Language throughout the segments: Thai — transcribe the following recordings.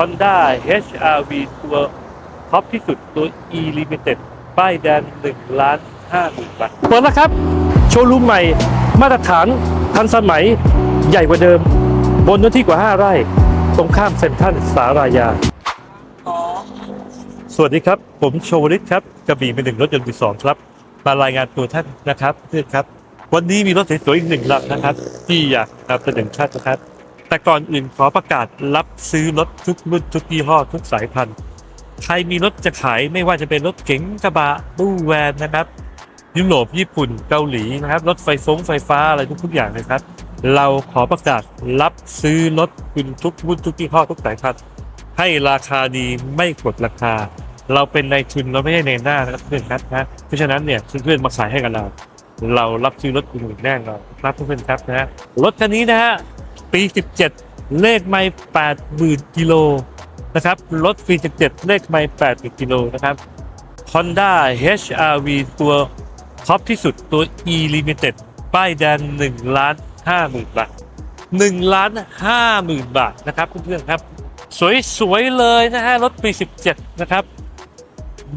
Honda HRV ตัวท็อปที่สุดตัว E Limited ป้ายแดง1ล้าน5หมื่นบาทเปิดแล้วครับ โชว์รูมใหม่ มาตรฐานทันสมัยใหญ่กว่าเดิม บนเนื้อที่กว่า 5 ไร่ ตรงข้ามเซ็นทรัลสารายา สวัสดีครับ ผมโชวริตครับกระบี่เป็นหนึ่งรถยนต์มือสองครับ มารายงานตัวท่านนะครับเพื่อนครับ วันนี้มีรถสวยๆอีกหนึ่งลำนะครับ ที่อยากนำเสนอท่านนะครับ แต่ก่อนอื่นขอประกาศรับซื้อรถทุกรุ่นทุกยี่ห้อทุกสายพันธุ์ ใครมีรถจะขายไม่ว่าจะเป็นรถเก๋งกระบะตู้แวนนะครับ ยุโรปญี่ปุ่นเกาหลีนะครับรถไฟฟงไฟฟ้าอะไรทุกๆอย่างนะครับ เราขอประกาศรับซื้อรถคุณทุกรุ่นทุกยี่ห้อทุกสายพันธุ์ให้ราคาดีไม่กดราคา เราเป็นนายทุนเราไม่ใช่ในหน้านะครับเพื่อนครับนะเพราะฉะนั้นเนี่ยเพื่อนๆมาขายให้กับเราเรารับซื้อรถคุณแน่นอนครับเพื่อนๆครับนะรถคันนี้นะฮะ ปี 17 เลขไม่80,000กิโลนะครับ รถปี17 เลขไม่80,000กิโลนะครับ Honda HRV ตัวท็อปที่สุดตัว E Limited ป้ายแดง1ล้าน5หมื่นบาท1ล้าน5หมื่นบาทนะครับเพื่อนๆครับ สวยๆเลยนะฮะรถปี 17 นะครับ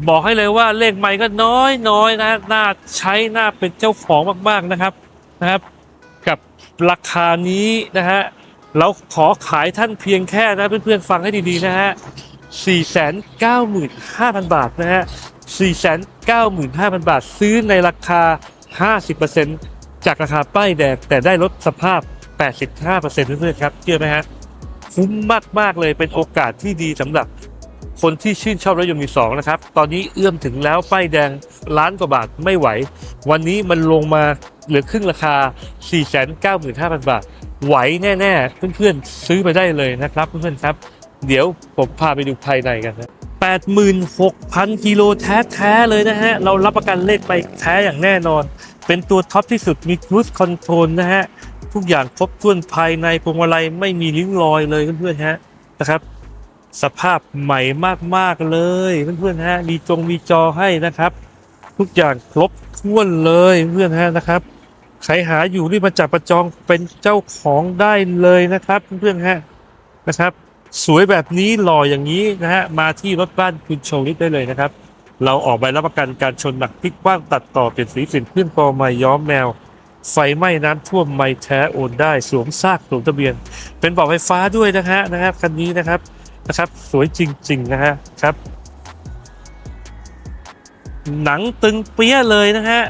บอกให้เลยว่าเลขใหม่ก็น้อยน้อยๆนะน่าใช้น่าเป็นเจ้าของมากๆนะครับนะครับ ราคานี้นะฮะเราขอขายท่านเพียงแค่นะเพื่อนๆฟังให้ดีๆนะฮะ 495,000 บาทนะฮะ 495,000 บาทซื้อในราคา 50%จากราคาป้ายแดงแต่ได้ลดสภาพ 85%เพื่อนๆครับเชื่อไหมฮะคุ้มมากๆเลยเป็นโอกาสที่ดีสำหรับคนที่ชื่นชอบรถยนต์มือสองนะครับ ตอนนี้เอื้อมถึงแล้วป้ายแดงล้านกว่าบาทไม่ไหว วันนี้มันลงมา เหลือครึ่งราคา 495,000 บาท ไหวแน่ๆ เพื่อนๆ ซื้อไปได้เลยนะครับเพื่อนๆครับ เดี๋ยวผมพาไปดูภายในกันนะ86,000 กิโลแท้ๆเลยนะฮะ เรารับประกันเลขไปแท้อย่างแน่นอน เป็นตัวท็อปที่สุดมี cruise control นะฮะ ทุกอย่างครบถ้วนภายในพวงมาลัยไม่มีริ้วรอยเลยเพื่อนๆฮะนะครับ สภาพใหม่มากๆเลยเพื่อนๆฮะมีจงมีจอให้นะครับ ทุกอย่างครบถ้วนเลยเพื่อนๆฮะนะครับ ใครหาอยู่รีบมาจับประจองเป็นเจ้าของได้เลยนะครับเพื่อนๆฮะนะครับ สวยแบบนี้หล่ออย่างนี้นะฮะมาที่รถบ้านคุณโชว์นิดได้เลยนะครับ เราออกใบรับประกันการชนหนักพลิกกว้างตัดต่อเปลี่ยนสีสินเครื่องกอไม้ย้อมแมว ไฟไหม้น้ำท่วมไม่แท้โอนได้สวมซากสวมทะเบียน เป็นเบาะไฟฟ้าด้วยนะฮะนะครับคันนี้นะครับนะครับ สวยจริง ๆ นะฮะครับ หนังตึงเปี้ยเลยนะฮะ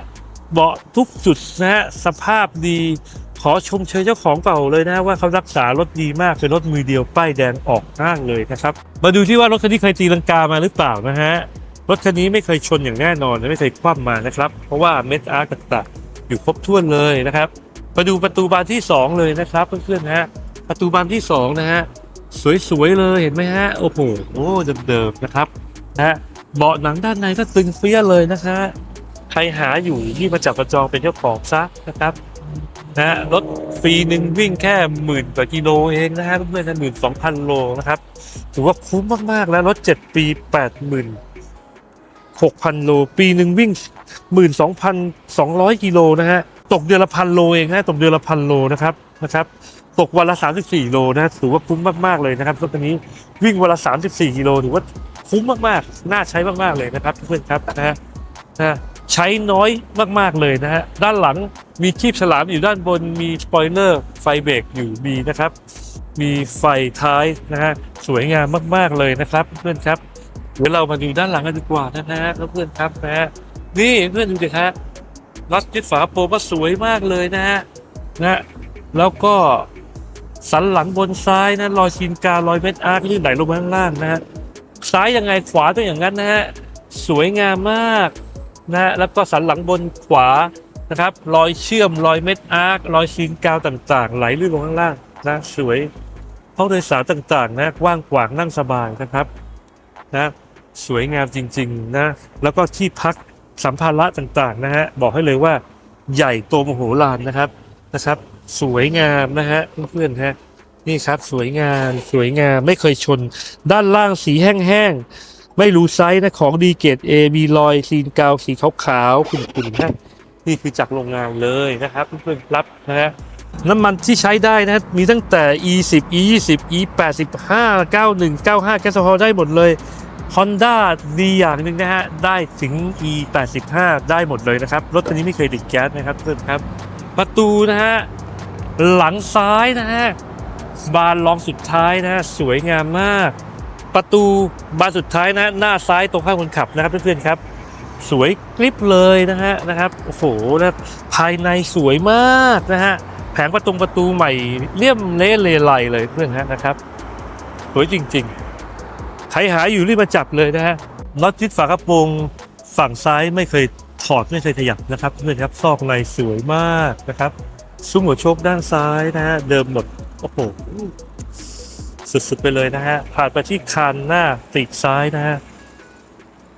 เบาะทุกจุดนะฮะสภาพดีขอชมเชยเจ้าของเก่าเลยนะว่าเขารักษารถดีมากเป็นรถมือเดียวป้ายแดงออกห้างเลยนะครับ มาดูที่ว่ารถคันนี้เคยตีลังกามาหรือเปล่านะฮะรถคันนี้ไม่เคยชนอย่างแน่นอนไม่เคยคว่ำมานะครับ เพราะว่าเม็ดอาร์ตต่างๆอยู่ครบถ้วนเลยนะครับมาดูประตูบานที่ 2 เลยนะครับเพื่อนๆนะฮะประตูบานที่2นะฮะสวยๆเลยเห็นไหมฮะโอ้โหโอ้เดิมๆนะครับนะฮะเบาะหนังด้านในก็ตึงเฟี้ยเลยนะคะ ใครหาอยู่ที่มาจับประจองเป็นเจ้าของซะนะครับนะฮะรถฟรีหนึ่งวิ่งแค่หมื่นกว่ากิโลเองนะฮะเพื่อนๆนะหมื่นสองพันโลนะครับ ถือว่าคุ้มมากๆแล้วรถ7ปี8 0 0 0 0 6,000โล ปีหนึ่งวิ่ง12,200กิโลนะฮะตกเดือนละพันโลเองฮะตกเดือนละพันโลนะครับนะครับตกวันละ34โลนะถือว่าคุ้มมากๆเลยนะครับรถคันนี้วิ่งวันละ34กิโลถือว่าคุ้มมากๆ น่าใช้มากๆเลยนะครับเพื่อนๆครับนะฮะนะฮะ ใช้น้อยมากๆเลยนะฮะ ด้านหลังมีคีบฉลามอยู่ด้านบนมีสปอยเลอร์ไฟเบรกอยู่มีนะครับ มีไฟท้ายนะฮะ สวยงามมากๆเลยนะครับเพื่อนครับเดี๋ยวเรามาดูด้านหลังกันดีกว่านะฮะเพื่อนครับนะฮะนี่เพื่อนดูดิฮะน็อตยึดฝาโปรก็สวยมากเลยนะฮะนะฮะแล้วก็สันหลังบนซ้ายนะรอยชินการอยเม็ดอาร์คลื่นไหลลงมาข้างล่างนะฮะซ้ายยังไงขวาต้องอย่างนั้นนะฮะสวยงามมาก นะฮะแล้วก็สันหลังบนขวานะครับ รอยเชื่อมรอยเม็ดอาร์ครอยชินกาวต่างๆ ไหลลื่นลงข้างล่างนะสวยห้องโดยสารต่างๆนะกว้างขวางนั่งสบายนะครับนะสวยงามจริงๆนะแล้วก็ที่พักสัมภาระต่างๆนะฮะบอกให้เลยว่าใหญ่โตมโหฬารนะครับนะครับ สวยงามนะฮะเพื่อนๆฮะนี่ครับสวยงามสวยงามไม่เคยชน ด้านล่างสีแห้งๆ ไม่รู้ไซส์นะของดีเกรด A มีรอยซีนกาวสีขาวๆขุ่นๆนะนี่คือจากโรงงานเลยนะครับเพื่อนๆครับนะฮะน้ำมันที่ใช้ได้นะ มีตั้งแต่ E10 E20 E85 91 95แก๊สโซฮอลได้หมดเลย Honda ดีอย่างหนึ่งนะฮะ ได้ถึง E85 ได้หมดเลยนะครับ รถคันนี้ไม่เคยติดแก๊สนะครับเพื่อนครับ ประตูนะฮะ หลังซ้ายนะฮะ บานรองสุดท้ายนะฮะ สวยงามมาก ประตูบานสุดท้ายนะหน้าซ้ายตรงข้างคนขับนะครับเพื่อนๆครับ สวยกริบเลยนะฮะนะครับโอ้โหนะภายในสวยมากนะฮะแผงประตูประตูใหม่เลี่ยมเละเลไลเลยเพื่อนฮะนะครับสวยจริง ๆ ใครหาอยู่รีบมาจับเลยนะฮะน็อตทิศฝากระโปรงฝั่งซ้ายไม่เคยถอดไม่เคยขยับนะครับเพื่อนครับซอกในสวยมากนะครับ ซุ้มหัวโชคด้านซ้ายนะฮะเดิมหมดโอ้โห สุดๆไปเลยนะฮะ ผ่านไปที่คานหน้าปีกซ้ายนะฮะ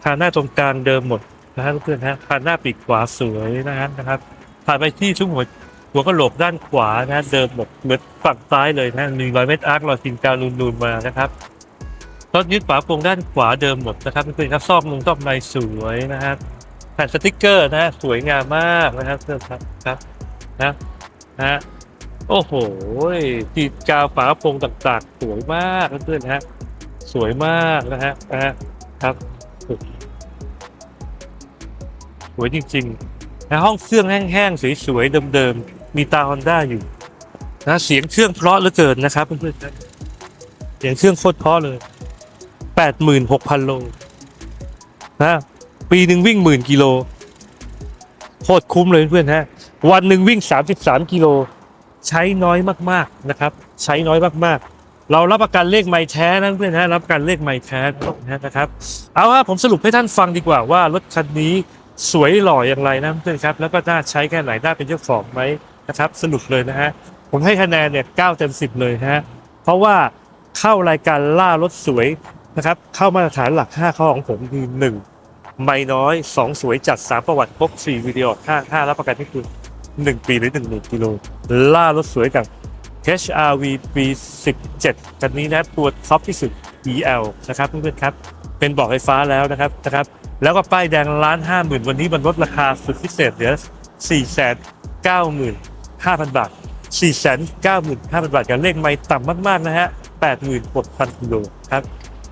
คานหน้าตรงกลางเดิมหมดนะฮะเพื่อนฮะ คานหน้าปีกขวาสวยนะฮะนะครับ ผ่านไปที่ซุ้มหัวหัวกระโหลกด้านขวานะเดิมหมดเหมือนฝั่งซ้ายเลยนะหนึ่งร้อยเมตรอาร์ครอยตินกาวนูนๆมานะครับรถยึดฝาโปรงด้านขวาเดิมหมดนะครับเพื่อนครับซอกมุมซอกในสวยนะฮะแผ่นสติกเกอร์นะฮะสวยงามมากนะครับเพื่อนครับครับนะนะฮะ โอ้โหติดกาฝากระโปรงต่างๆ สวยมากเพื่อนๆฮะ สวยมากนะฮะนะฮะครับ สวยจริงๆนะห้องเครื่องแห้งๆ สวยๆ เดิมๆ มีตาฮอนด้าอยู่นะเสียงเครื่องเพราะเหลือเกินนะครับเพื่อนๆเสียงเครื่องโคตรเพราะเลย86,000โลนะปีหนึ่งวิ่งหมื่นกิโลโคตรคุ้มเลยเพื่อนๆฮะ วันหนึ่งวิ่ง33กิโล ใช้น้อยมากๆนะครับ ใช้น้อยมากๆ เรารับประกันเลขไม่แท้นะเพื่อนๆฮะรับประกันเลขไม่แท้นะครับ เอาว่าผมสรุปให้ท่านฟังดีกว่าว่ารถคันนี้สวยหล่ออย่างไรนะเพื่อนครับ แล้วก็น่าใช้แค่ไหนน่าเป็นเจ้าของไหมนะครับ สรุปเลยนะฮะผมให้คะแนนเนี่ย9เต็ม10เลยฮะเพราะว่าเข้ารายการล่ารถสวยนะครับเข้ามาตรฐานหลัก 5 ข้อของผมคือ1ไม่น้อย 2 สวยจัด 3 ประวัติครบ4วิดีโอ5 5รับประกันที่คุณ 1 ปีหรือ1 0,000กิโลล่ารถสวยกับ HRV B17 คันนี้นะตัวท็อปที่สุด EL นะครับเพื่อนๆครับ เป็นบอกไฟฟ้าแล้วนะครับนะครับ แล้วก็ป้ายแดงล้านห้าหมื่นวันนี้มันลดราคาสุดพิเศษเหลือสี่แสนเก้าหมื่นห้าพันบาทสี่แสนเก้าหมื่นห้าพันบาทกับเลขไม่ต่ำมากๆนะฮะแปดหมื่นหกพันกิโลครับ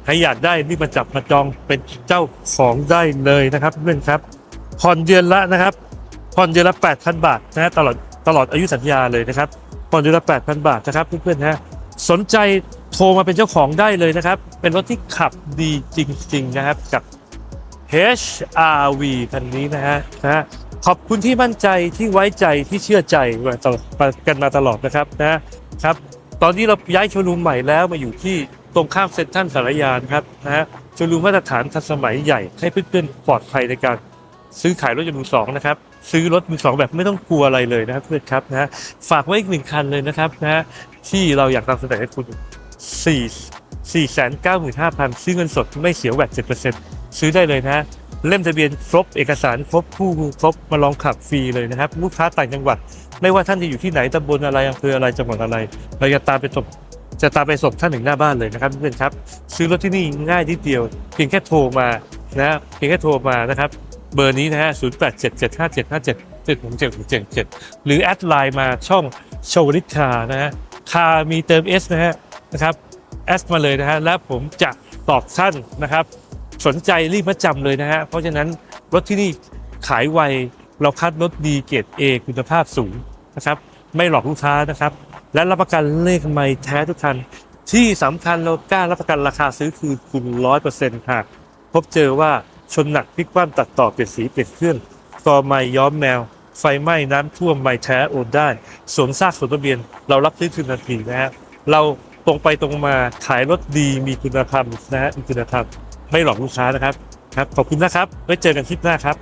ใครอยากได้รีบมาจับมาจองเป็นเจ้าของได้เลยนะครับเพื่อนครับผ่อนเดือนละนะครับ ผ่อนเดือนละแปดพันบาทนะฮะตลอดตลอดอายุสัญญาเลยนะครับผ่อนเดือนละแปดพันบาทนะครับเพื่อนๆฮะสนใจโทรมาเป็นเจ้าของได้เลยนะครับ เป็นรถที่ขับดีจริง ๆ นะครับกับ HRV คันนี้นะฮะนะฮะขอบคุณที่มั่นใจที่ไว้ใจที่เชื่อใจมาตลอดกันมาตลอดนะครับนะครับตอนนี้เราย้ายโชว์รูมใหม่แล้วมาอยู่ที่ตรงข้ามเซ็นทรัลสารยานครับนะฮะโชว์รูมมาตรฐานทันสมัยใหญ่ให้เพื่อนๆปลอดภัยในการซื้อขายรถยนต์มือสองนะครับ ซื้อรถมือสองแบบไม่ต้องกลัวอะไรเลยนะครับเพื่อนครับนะฮะฝากไว้อีกหนึ่งคันเลยนะครับนะฮะที่เราอยากนำเสนอให้คุณ 4 4 9 5 0 0 0 ซื้อเงินสดไม่เสียแวด7%ซื้อได้เลยนะฮะเล่มทะเบียนครบเอกสารครบผู้ครบมาลองขับฟรีเลยนะครับ ลูกค้าต่างจังหวัด ไม่ว่าท่านจะอยู่ที่ไหนตำบลอะไรอำเภออะไรจังหวัดอะไร เราจะตามไปส่งจะตามไปส่งท่านถึงหน้าบ้านเลยนะครับเพื่อนครับ ซื้อรถที่นี่ง่ายนิดเดียว เพียงแค่โทรมานะเพียงแค่โทรมานะครับ เบอร์นี้นะฮะ0 8 7 7 5 7 5 7 7 6 7 7 7หรือแอดไลน์มาช่องโชว์ลิคานะฮะคามีเติม S นะฮะนะครับแอดมาเลยนะฮะแล้วผมจะตอบท่านนะครับ สนใจรีบมาจำเลยนะฮะเพราะฉะนั้นรถที่นี่ขายไวเราคัดรถดีเกรด A คุณภาพสูงนะครับ ไม่หลอกลูกค้านะครับ และรับประกันเลขไม่แท้ทุกคัน ที่สำคัญเรากล้ารับประกันราคาซื้อคือคุณร้อยเปอร์เซ็นต์หากพบเจอว่า ชนหนักพลิกคว่ำตัดต่อเปลี่ยนสีเปลี่ยนเครื่องฟอร์ไม้ย้อมแมว ไฟไหม้น้ำท่วมไม่แท้โอนได้สวมซากสวนทะเบียน เรารับซื้อคืนทันทีนะฮะเราตรงไปตรงมาขายรถดีมีคุณธรรมนะฮะมีคุณธรรมไม่หลอกลูกค้านะครับครับขอบคุณนะครับไว้เจอกันคลิปหน้าครับ